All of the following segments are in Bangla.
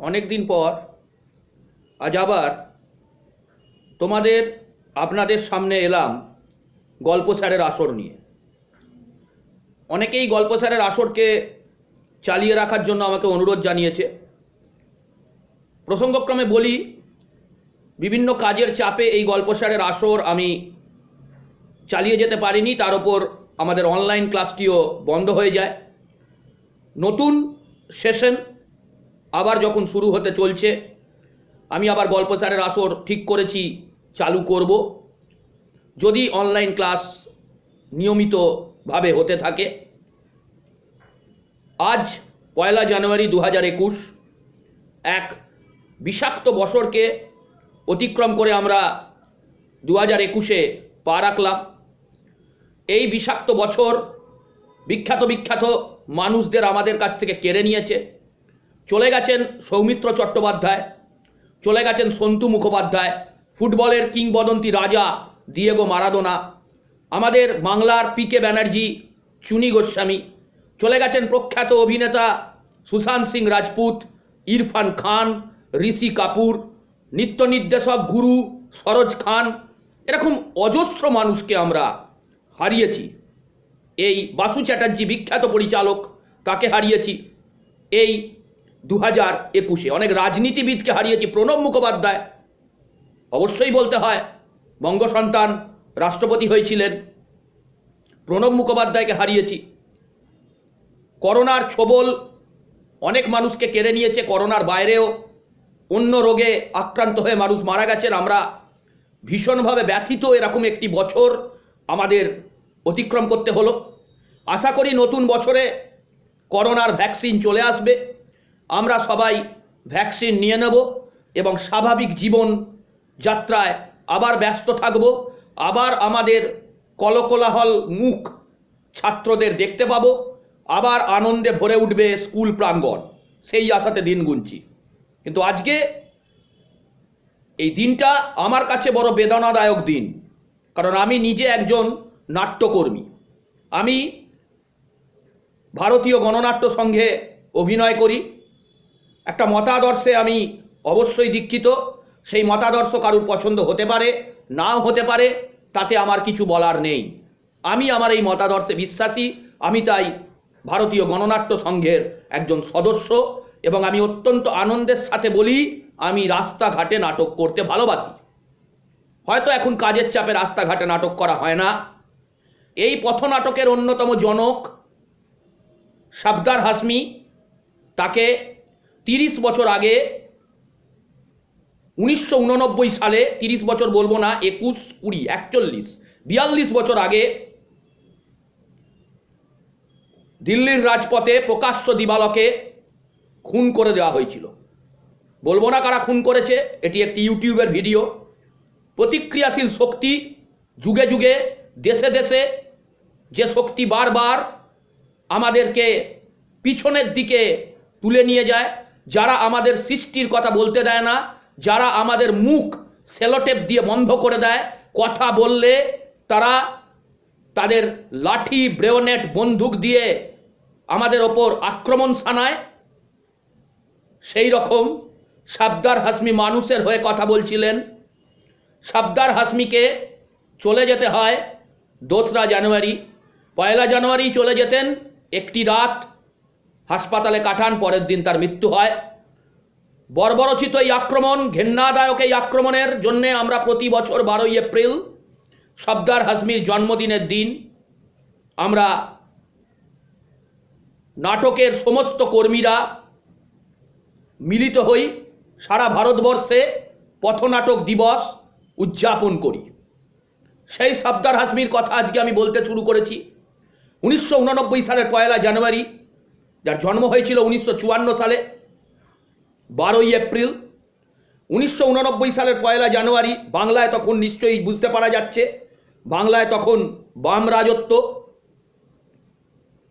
অনেক দিন পর আজ আবার তোমাদের আপনাদের সামনে এলাম গল্প স্যারের আসর নিয়ে। অনেকেই গল্প স্যারের আসরকে চালিয়ে রাখার জন্য আমাকে অনুরোধ জানিয়েছে। প্রসঙ্গক্রমে বলি, বিভিন্ন কাজের চাপে এই গল্প স্যারের আসর আমি চালিয়ে যেতে পারিনি, তার ওপর আমাদের অনলাইন ক্লাসটিও বন্ধ হয়ে যায়। নতুন সেশন আবার যখন শুরু হতে চলছে, আমি আবার গল্প স্যারের আসর ঠিক করেছি, চালু করব। যদি অনলাইন ক্লাস নিয়মিতভাবে হতে থাকে, আজ পয়লা জানুয়ারি দু হাজার একুশ, এক বিষাক্ত বছরকে অতিক্রম করে আমরা দু হাজার একুশে পা রাখলাম। এই বিষাক্ত বছর বিখ্যাত বিখ্যাত মানুষদের আমাদের কাছ থেকে কেড়ে নিয়েছে। চলে গেছেন সৌমিত্র চট্টোপাধ্যায়, চলে গেছেন সন্তু মুখোপাধ্যায়, ফুটবলের কিংবদন্তি রাজা দিয়েগো মারাদোনা, আমাদের বাংলার পি কে ব্যানার্জি চুনি গোস্বামী, চলে গেছেন প্রখ্যাত অভিনেতা সুশান্ত সিং রাজপুত, ইরফান খান, ঋষি কাপুর, নৃত্য নির্দেশক গুরু সরোজ খান, এরকম অজস্র মানুষকে আমরা হারিয়েছি। এই বাসু চ্যাটার্জি বিখ্যাত পরিচালক তাকে হারিয়েছি? এই দু হাজার একুশে। অনেক রাজনীতিবিদকে হারিয়েছি, প্রণব মুখোপাধ্যায়। অবশ্যই বলতে হয় বঙ্গ সন্তান রাষ্ট্রপতি হয়েছিলেন। প্রণব মুখোপাধ্যায়কে হারিয়েছি। করোনার ছোবল অনেক মানুষকে কেড়ে নিয়েছে, করোনার বাইরেও। অন্য রোগে আক্রান্ত হয়ে মানুষ মারা গেছেন। আমরা ভীষণভাবে ব্যথিত, এরকম একটি বছর আমাদের অতিক্রম করতে হলো। আশা করি নতুন বছরে করোনার ভ্যাকসিন চলে আসবে। আমরা সবাই ভ্যাকসিন নিয়ে নেব এবং স্বাভাবিক জীবন যাত্রায় আবার ব্যস্ত থাকব। আবার আমাদের কলকোলাহল মুখ ছাত্রদের দেখতে পাবো। আবার আনন্দে ভরে উঠবে স্কুল প্রাঙ্গণ। সেই আশাতে দিন গুনছি। কিন্তু আজকে এই দিনটা আমার কাছে বড় বেদনাদায়ক দিন। কারণ আমি নিজে একজন নাট্যকর্মী। আমি ভারতীয় গণনাট্য সংঘে অভিনয় করি। একটা মতাদর্শে আমি অবশ্যই দীক্ষিত। সেই মতাদর্শ কারুর পছন্দ হতে পারে, নাও হতে পারে, তাতে আমার কিছু বলার নেই। আমি আমার এই মতাদর্শে বিশ্বাসী, আমি তাই ভারতীয় গণনাট্য সংঘের একজন সদস্য এবং আমি অত্যন্ত আনন্দের সাথে বলি, আমি রাস্তাঘাটে নাটক করতে ভালোবাসি। হয়তো এখন কাজের চাপে রাস্তাঘাটে নাটক করা হয় না। এই পথনাটকের অন্যতম জনক সাবদার হাসমি, তাকে তিরিশ বছর আগে, উনিশশো উননব্বই সালে, তিরিশ বছর বলব না, একুশ, কুড়ি, একচল্লিশ, বিয়াল্লিশ বছর আগে দিল্লির রাজপথে প্রকাশ্য দিবালকে খুন করে দেওয়া হয়েছিল। বলব না কারা খুন করেছে, এটি একটি ইউটিউবের ভিডিও। প্রতিক্রিয়াশীল শক্তি যুগে যুগে, দেশে দেশে যে শক্তি বারবার আমাদেরকে পিছনের দিকে তুলে নিয়ে যায় যারা আমাদের সৃষ্টির কথা বলতে দেয় না, যারা আমাদের মুখ সেলোটেপ দিয়ে বন্ধ করে দেয়, কথা বললে তারা তাদের লাঠি, ব্রেওনেট, বন্দুক দিয়ে আমাদের ওপর আক্রমণ সানায় সেই রকম সাবদার হাসমি মানুষের হয়ে কথা বলছিলেন। সাবদার হাসমিকে চলে যেতে হয় দোসরা জানুয়ারি। পয়লা জানুয়ারি চলে যেতেন একটি রাত। হাসপাতালে কাটান, পরের দিন তার মৃত্যু হয়। বর্বরচিত এই আক্রমণ, ঘেন্নাদায়ক এই আক্রমণের জন্যে আমরা প্রতি বছর বারোই এপ্রিল সবদার হাসমির জন্মদিনের দিন আমরা নাটকের সমস্ত কর্মীরা মিলিত হই, সারা ভারতবর্ষে পথনাটক দিবস উদযাপন করি। সেই সাবদার হাসমির কথা আজকে আমি বলতে শুরু করেছি। উনিশশো উননব্বই সালের পয়লা জানুয়ারি যার জন্ম হয়েছিল উনিশশো চুয়ান্ন সালে, বারোই এপ্রিল। উনিশশো উননব্বই সালের পয়লা জানুয়ারি, বাংলায় তখন নিশ্চয়ই বুঝতে পারা যাচ্ছে, বাংলায় তখন বাম রাজত্ব।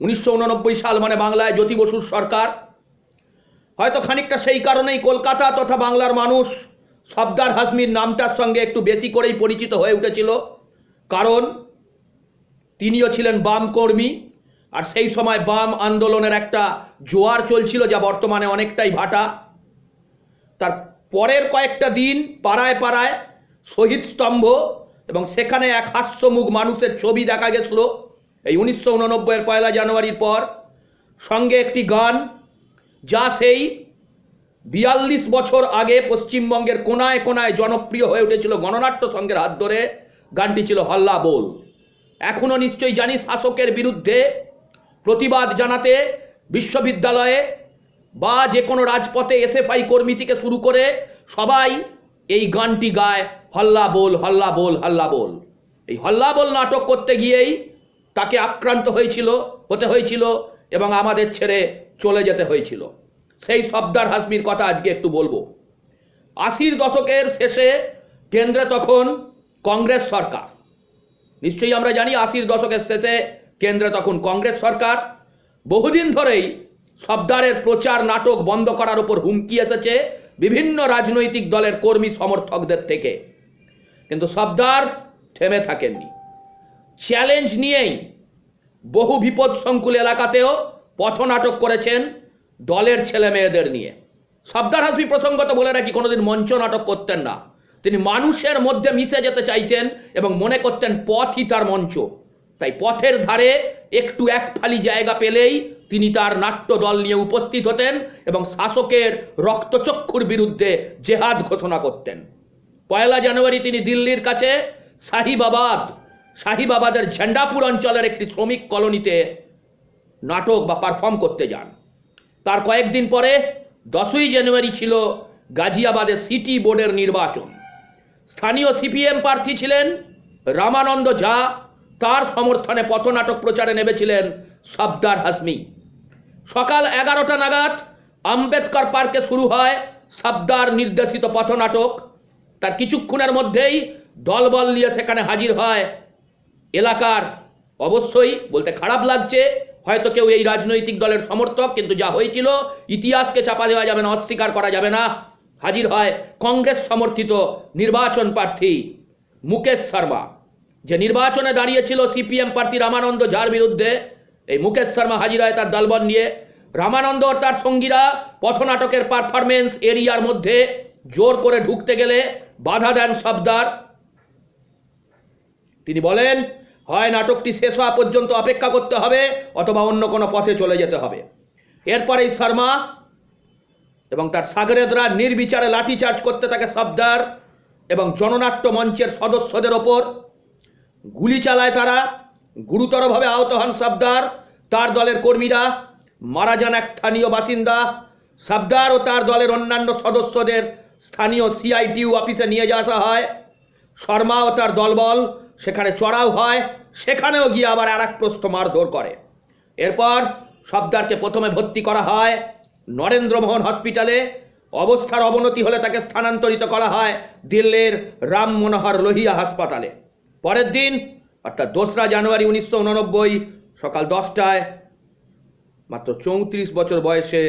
উনিশশো উননব্বই সাল মানে বাংলায় জ্যোতি বসুর সরকার। হয়তো খানিকটা সেই কারণেই কলকাতা তথা বাংলার মানুষ সবদার হাসমির নামটার সঙ্গে একটু বেশি করেই পরিচিত হয়ে উঠেছিল। কারণ তিনিও ছিলেন বাম কর্মী। আর সেই সময় বাম আন্দোলনের একটা জোয়ার চলছিল যা বর্তমানে অনেকটাই ভাটা। তার পরের কয়েকটা দিন পাড়ায় পাড়ায় শহীদ স্তম্ভ এবং সেখানে এক হাস্যমুখ মানুষের ছবি দেখা গেছিল। এই উনিশশো উননব্বইয়ের পয়লা জানুয়ারির পর সঙ্গে একটি গান যা সেই বিয়াল্লিশ বছর আগে পশ্চিমবঙ্গের কোনায় কোনায় জনপ্রিয় হয়ে উঠেছিল গণনাট্য সংঘের হাত ধরে। গানটি ছিল হল্লা বোল। এখনও নিশ্চয়ই জানি শাসকের বিরুদ্ধে প্রতিবাদ জানাতে বিশ্ববিদ্যালয়ে বা যে কোনো রাজপথে এসএফআই কর্মী থেকে শুরু করে সবাই এই গানটি গায়, হল্লা বল হল্লা বল হল্লা বল। এই হল্লা বল নাটক করতে গিয়েই তাকে আক্রান্ত হয়েছিল, হতে হয়েছিল এবং আমাদের ছেড়ে চলে যেতে হয়েছিল। সেই সবদার হাসমির কথা আজকে একটু বলব। আশির দশকের শেষে কেন্দ্রে তখন কংগ্রেস সরকার। নিশ্চয়ই আমরা জানি আশির দশকের শেষে কেন্দ্রে তখন কংগ্রেস সরকার। বহুদিন ধরেই সর্দারের প্রচার নাটক বন্ধ করার উপর হুমকি এসেছে বিভিন্ন রাজনৈতিক দলের কর্মী সমর্থকদের থেকে। কিন্তু সর্দার থেমে থাকেননি। চ্যালেঞ্জ নিয়েই বহু বিপদ সংকুল এলাকাতেও পথনাটক করেছেন দলের ছেলে মেয়েদের নিয়ে। সর্দার হাসমি প্রসঙ্গত বলে রাখি, কোনোদিন মঞ্চ নাটক করতেন না। তিনি মানুষের মধ্যে মিশে যেতে চাইতেন এবং মনে করতেন পথই তার মঞ্চ। তাই পথের ধারে একটু এক ফালি জায়গা পেলেই তিনি তার নাট্য দল নিয়ে উপস্থিত হতেন এবং শাসকের রক্তচক্ষুর বিরুদ্ধে জেহাদ ঘোষণা করতেন। পয়লা জানুয়ারি তিনি দিল্লির কাছে শাহিবাবাদ, শাহিবাবাদের ঝেন্ডাপুর অঞ্চলের একটি শ্রমিক কলোনিতে নাটক বা পারফর্ম করতে যান। তার কয়েকদিন পরে দশই জানুয়ারি ছিল গাজিয়াবাদের সিটি বোর্ডের নির্বাচন। স্থানীয় সিপিএম প্রার্থী ছিলেন রামানন্দ ঝা তার সমর্থনে পথনাটক প্রচারে নেমেছিলেন সাবদার হাসমি? সকাল এগারোটা নাগাদ আম্বেদকর পার্কে শুরু হয় সাবদার নির্দেশিত পথনাটক। তার কিছুক্ষণের মধ্যেই দলবল নিয়ে সেখানে হাজির হয় এলাকার। অবশ্যই বলতে খারাপ লাগছে, হয়তো কেউ এই রাজনৈতিক দলের সমর্থক, কিন্তু যা হয়েছিল, ইতিহাসকে চাপা দেওয়া যাবে না, অস্বীকার করা যাবে না। হাজির হয় কংগ্রেস সমর্থিত নির্বাচন প্রার্থী মুকেশ শর্মা। যে নির্বাচনে দাঁড়িয়েছিল সিপিএম প্রার্থী রামানন্দ ঝার বিরুদ্ধে এই মুকেশ শর্মা হাজির হয় তার দলবল নিয়ে। রামানন্দ তার সঙ্গীরা পথনাটকের পারফরমেন্স এরিয়ার মধ্যে জোর করে ঢুকতে গেলে বাধা দেন সবদার তিনি বলেন, হয়, নাটকটি শেষ হওয়া পর্যন্ত অপেক্ষা করতে হবে, অথবা অন্য কোনো পথে চলে যেতে হবে। এরপরে এই শর্মা এবং তার সাগরেদরা নির্বিচারে লাঠিচার্জ করতে থাকে সবদার এবং জননাট্য মঞ্চের সদস্যদের ওপর। গুলি চালায় তারা, গুরুতরভাবে আহত হন সবদার, তার দলের কর্মীরা, মারা যান এক স্থানীয় বাসিন্দা। সবদার ও তার দলের অন্যান্য সদস্যদের স্থানীয় সিআইটিউ অফিসে নিয়ে যাওয়া হয়। শর্মা ও তার দলবল সেখানে চড়াও হয়, সেখানেও গিয়ে আবার আর এক প্রস্থ মারধর করে। এরপর সবদারকে প্রথমে ভর্তি করা হয় নরেন্দ্রমোহন হসপিটালে। অবস্থার অবনতি হলে তাকে স্থানান্তরিত করা হয় দিল্লির রাম মনোহর লোহিয়া হাসপাতালে। পরের দিন, অর্থাৎ দোসরা জানুয়ারি উনিশশো উননব্বই, সকাল দশটায়, মাত্র চৌত্রিশ বছর বয়সে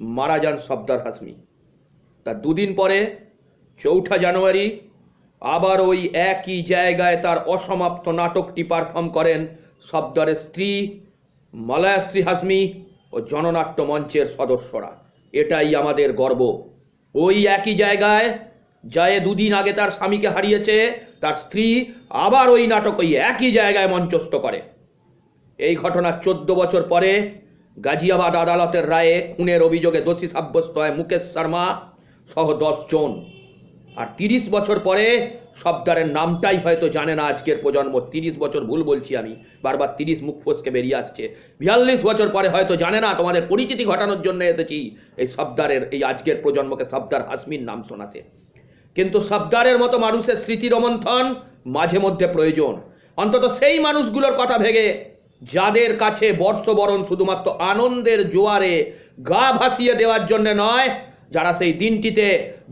মারা যান সবদার হাসমি তার দুদিন পরে, চৌঠা জানুয়ারি, আবার ওই একই জায়গায় তার অসমাপ্ত নাটকটি পারফর্ম করেন সবদারের স্ত্রী, মালায়াশ্রী হাসমি ও জননাট্য মঞ্চের সদস্যরা। এটাই আমাদের গর্ব। ওই একই জায়গায় যায় দুদিন আগে তার স্বামীকে হারিয়েছে তার স্ত্রী আবার ওই নাটক ওই একই জায়গায় মঞ্চস্থ করে। এই ঘটনার চোদ্দ বছর পরে গাজিয়াবাদ আদালতের রায়ে খুনের অভিযোগে দোষী সাব্যস্ত হয় মুকেশ শর্মা সহ দশ জন। আর তিরিশ বছর পরে সবদারের নামটাই হয়তো জানে না আজকের প্রজন্ম। তিরিশ বছর ভুল বলছি আমি। বারবার তিরিশ মুখ ফসকে বেরিয়ে আসছে। বিয়াল্লিশ বছর পরে হয়তো জানে না তোমাদের পরিচিতি ঘটানোর জন্য এসেছি এই সবদারের, এই আজকের প্রজন্মকে সবদার হাসমির নাম শোনাতে। কিন্তু সবদারের মতো মানুষের স্মৃতি রোমন্থন মাঝে মধ্যে প্রয়োজন। অন্তত সেই মানুষগুলোর কথা ভেগে যাদের কাছে বর্ষবরণ শুধুমাত্র আনন্দের জোয়ারে গা ভাসিয়ে দেওয়ার জন্য নয়, যারা সেই দিনটিতে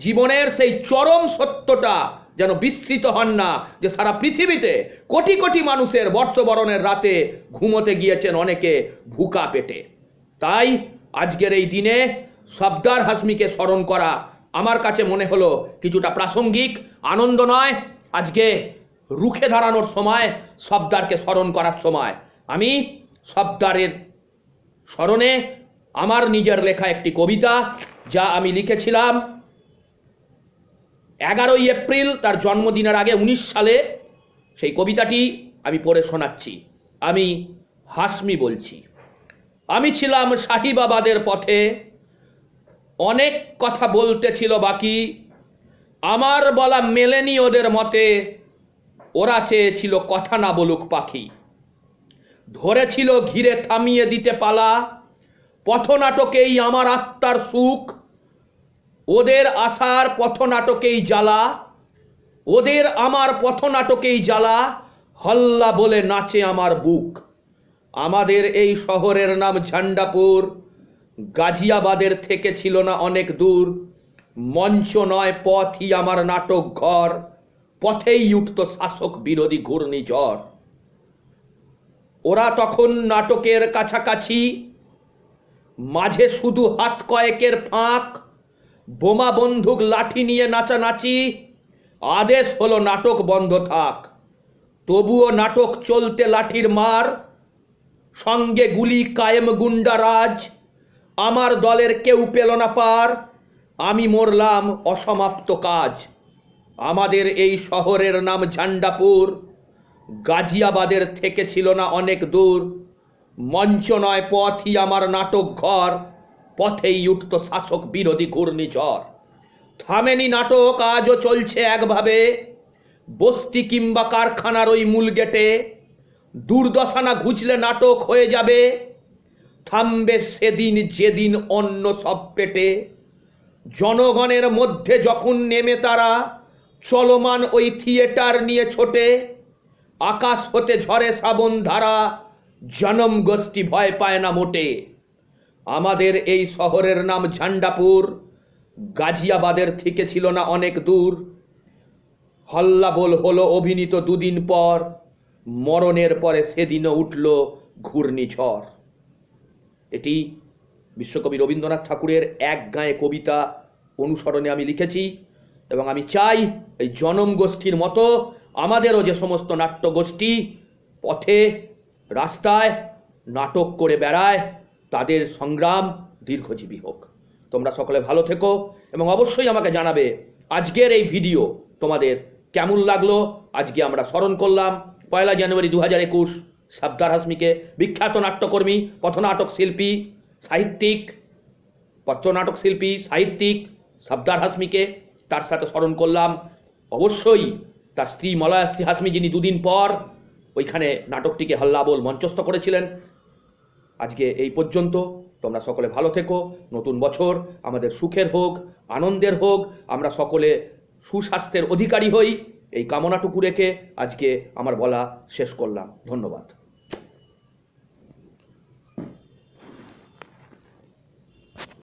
জীবনের সেই চরম সত্যটা যেন বিস্মৃত হন না, যে সারা পৃথিবীতে কোটি কোটি মানুষের বর্ষবরণের রাতে ঘুমোতে গিয়েছেন অনেকে ভুকা পেটে। তাই আজকের এই দিনে সবদার হাসমিকে স্মরণ করা আমার কাছে মনে হলো কিছুটা প্রাসঙ্গিক, আনন্দ নয়। আজকে রুখে দাঁড়ানোর সময়, সবদারকে স্মরণ করার সময়। আমি সবদারের স্মরণে আমার নিজের লেখা একটি কবিতা যা আমি লিখেছিলাম এগারোই এপ্রিল, তার জন্মদিনের আগে উনিশ সালে। সেই কবিতাটি আমি পড়ে শোনাচ্ছি। আমি হাসমি বলছি। আমি ছিলাম সাহিবাবাদের পথে অনেক কথা বলতে ছিল বাকি। আমার বলা মেলেনি ওদের মতে। ওরা চেয়েছিল কথা না বলুক পাখি। ধরেছিল ঘিরে থামিয়ে দিতে পালা। পথনাটকেই আমার আত্মার সুখ। ওদের আশার পথনাটকেই জ্বালা। ওদের আমার পথনাটকেই জ্বালা। হল্লা বলে নাচে আমার বুক। আমাদের এই শহরের নাম ঝান্ডাপুর। গাজিয়াবাদের থেকে ছিল না অনেক দূর। মঞ্চ নয়, পথই আমার নাটক ঘর। পথেই উঠত শাসক বিরোধী ঘূর্ণিঝড়। ওরা তখন নাটকের কাছাকাছি, মাঝে শুধু হাত কয়েকের ফাঁক, বোমা, বন্দুক, লাঠি নিয়ে নাচানাচি। আদেশ হলো নাটক বন্ধ থাক। তবুও নাটক চলতে লাঠির মার। সঙ্গে গুলি, কায়েম গুন্ডারাজ। আমার দলের কেউ পেল না পার। আমি মরলাম অসমাপ্ত কাজ। আমাদের এই শহরের নাম ঝান্ডাপুর। গাজিয়াবাদের থেকে ছিল না অনেক দূর। মঞ্চ নয়, পথই আমার নাটক ঘর। পথেই উঠত শাসক বিরোধী ঘূর্ণিঝড়। থামেনি নাটক, আজও চলছে একভাবে। বস্তি কিংবা কারখানার ওই মূল গেটে। দুর্দশা না ঘুচলে নাটক হয়ে যাবে। থামবে সেদিন যেদিন অন্য সব পেটে। জনগণের মধ্যে যখন নেমে তারা, চলমান ওই থিয়েটার নিয়ে ছোটে। আকাশ হতে ঝরে শ্রাবণ ধারা, জনম গোষ্ঠী ভয় পায় না মোটে। আমাদের এই শহরের নাম ঝান্ডাপুর, গাজিয়াবাদের থেকে ছিল না অনেক দূর। হল্লাবোল হলো অভিনীত দুদিন পর, মরণের পরে সেদিনও উঠল ঘূর্ণিঝড়। এটি বিশ্বকবি রবীন্দ্রনাথ ঠাকুরের এক গায়ে কবিতা অনুসরণে আমি লিখেছি এবং আমি চাই এই জনম গোষ্ঠীর মতো আমাদেরও যে সমস্ত নাট্য গোষ্ঠী পথে, রাস্তায় নাটক করে বেড়ায়, তাদের সংগ্রাম দীর্ঘজীবী হোক। তোমরা সকলে ভালো থেকো এবং অবশ্যই আমাকে জানাবে আজকের এই ভিডিও তোমাদের কেমন লাগল। আজকে আমরা স্মরণ করলাম পয়লা জানুয়ারি দু হাজার একুশ। সাবদার হাসমিকে বিখ্যাত নাট্যকর্মী, পথনাটক শিল্পী, সাহিত্যিক, পথনাটক শিল্পী, সাহিত্যিক সাবদার হাসমিকে তার সাথে স্মরণ করলাম। অবশ্যই তার স্ত্রী মলয়াশ্রী হাসমি যিনি দুদিন পর ওইখানে নাটকটিকে হল্লাবোল মঞ্চস্থ করেছিলেন। আজকে এই পর্যন্ত। তোমরা সকলে ভালো থেকো। নতুন বছর আমাদের সুখের হোক, আনন্দের হোক। আমরা সকলে সুস্বাস্থ্যের অধিকারী হই। এই কামনাটুকু রেখে আজকে আমার বলা শেষ করলাম। ধন্যবাদ।